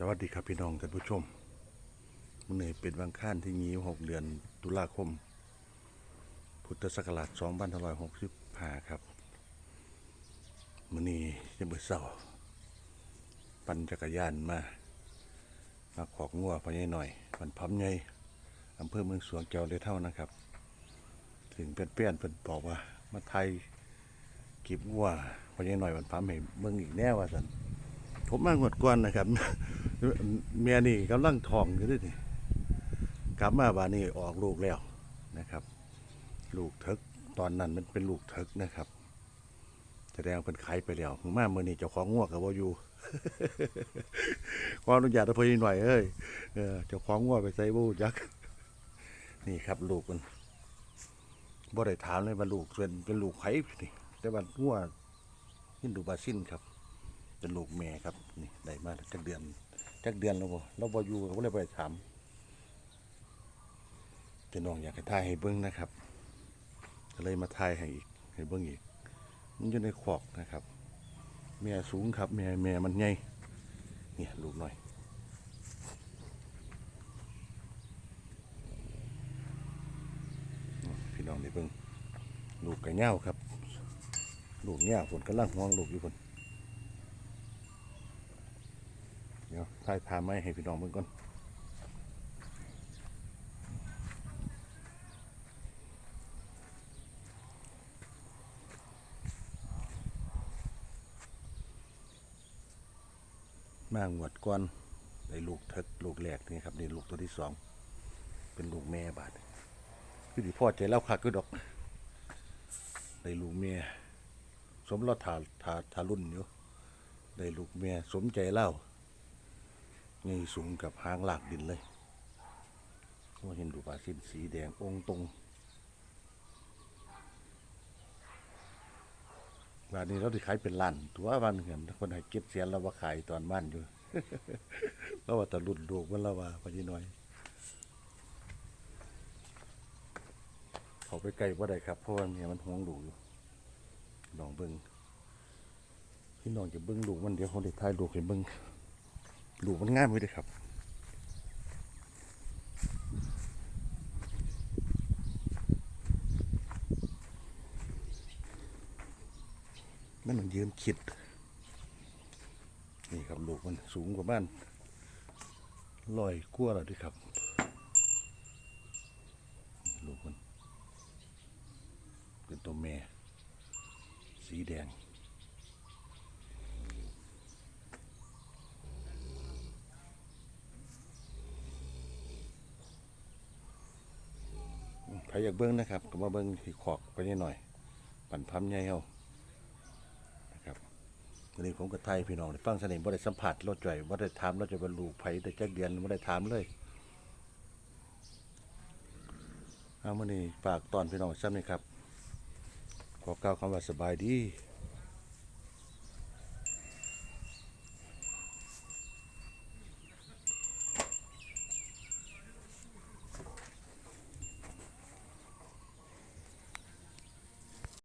สวัสดีครับพี่น้องท่านผู้ชมมื่อนี้เป็นวันข้านที่ยี่หกเดือนตุลาคม พุทธศักราช2565ครับมื่อนี้จะเบื่อเศร้าปั่นจักรยานมามาขอกงัวพอใหญ่หน่อยมันพับใหญ่อำเภอเมืองสวนแก้วเลยเท่านะครับ ถึงเป็นเปี้ยนๆเพิ่นบอกว่า มาไทยกีบงัวพอใหญ่หน่อยมันพับให้เมืองอีกแน่ว่าสันผมมางวดก่อนนะครับ เมียนี่กำลังท้องอยู่ด้วยนี่กลับมาบานนี้ออกลูกแล้วนะครับ ลูกเถิกตอนนั้นมันเป็นลูกเถิกนะครับแสดงเป็นไข่ไปแล้วมึงมาเมื่อนี้เจ้าของงัวกับว่าอยู่ขออนุญาตพอดีหน่อยเอ้ยเออเจ้าของงัวไปใส่บูยักนี่ครับลูกมันบ่ได้ถามเลยว่าลูกเป็นเป็นลูกไข่นี่แต่ว่างัวฮินดูบาซินครับเป็นลูกแม่ครับนี่ได้มาจักเดือน จักเดือนแล้วบ่เราบ่อยู่ก็เลยไปถามจะน้องอยากให้ทายให้เบิ่งนะครับก็เลยมาทายให้อีกให้เบิ่งอีก มันอยู่ในขอกนะครับแม่สูงครับแม่แม่มันใหญ่เนี่ยลูกหน่อยพี่น้องได้เบิ่งลูกกระเง้าครับ ลูกเง้าฝนกำลังห้องลูกอยู่ฝน เดี๋ยวถ่ายพาไม้ให้พี่น้องเบิ่งก่อนมางวดก่อนได้ลูกทิกลูกแรกนี่ครับนี่ลูกตัวที่สองเป็นลูกแม่บาดคือที่พ่อใจเล่าคักก็ดอกได้ลูกแม่สมราทาทาทารุ่นอยู่ได้ลูกแม่สมใจเล่า นี่สูงกับหางหลากดินเลยว่าเห็นดูปลาสิ้นสีแดงองค์ตรงบ้านนี้เราที่ขายเป็นล้านตัวบ้านเห็นคนให้เก็บเสียนเราว่าขายตอนบ้านอยู่เราว่าแต่รุ่นลูกมันเราว่าพอดีหน่อย เขาไปไกลว่าได้ครับเพราะว่าเมียมันห่วงลูอยู่ลองเบิ้งพี่น้องจะเบิ้งลูมันเดี๋ยวเขาได้ทายลูกให้เบิ้ง หลูมันง่ายไปเลยครับมันต้องยืนคิด นี่ครับลูกมันสูงกว่าบ้านลอยกลัวแล้วด้วยครับ ลูกมันเป็นตัวแม่ สีแดง อยากเบิ้งนะครับ ก็มาเบิ้งที่ขอกไปนิดหน่อย ปั่นพัมใหญ่เฮานะครับวันนี้ผมกับไทยพี่น้องได้ฟังเสน่ห์บ่ได้สัมผัสรถจ่อยบ่ได้ถามรถจ่อยบรรลุไผแต่จักเดือนบ่ได้ถามเลยเอามื้อนี้ฝากตอนพี่น้องซ้ำนี่ครับขอกล่าวคำว่าสบายดี